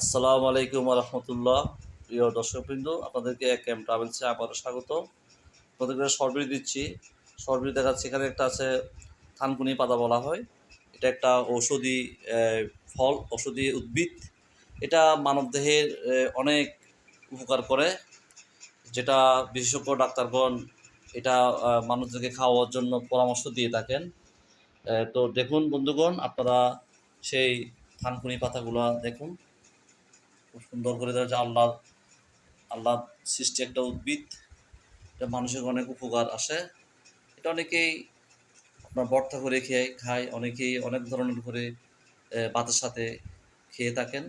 আসসালামু আলাইকুম রহমতুল্লাহ প্রিয় দর্শকবৃন্দ আপনাদেরকে এক ট্রাভেলসে আবারও স্বাগত। আপনাদেরকে সরবরি দিচ্ছি। সরবরি দেখাচ্ছে এখানে একটা আছে থানকুনি পাতা বলা হয়। এটা একটা ঔষধি ফল ঔষধি উদ্ভিদ। এটা মানবদেহের আহ, অনেক উপকার করে। যেটা বিশেষজ্ঞ ডাক্তারগণ এটা মানুষদেরকে খাওয়ার জন্য পরামর্শ দিয়ে থাকেন। তো দেখুন বন্ধুগণ আপনারা সেই থানকুনি পাতাগুলো দেখুন। খুব সুন্দর করে দেওয়া হয়েছে আল্লাহ আল্লাহ সৃষ্টি একটা উদ্ভিদ, এটা মানুষের অনেক উপকার আসে। এটা অনেকেই আপনার বর্তা করে খেয়ে খায়, অনেকেই অনেক ধরনের করে ভাতের সাথে খেয়ে থাকেন।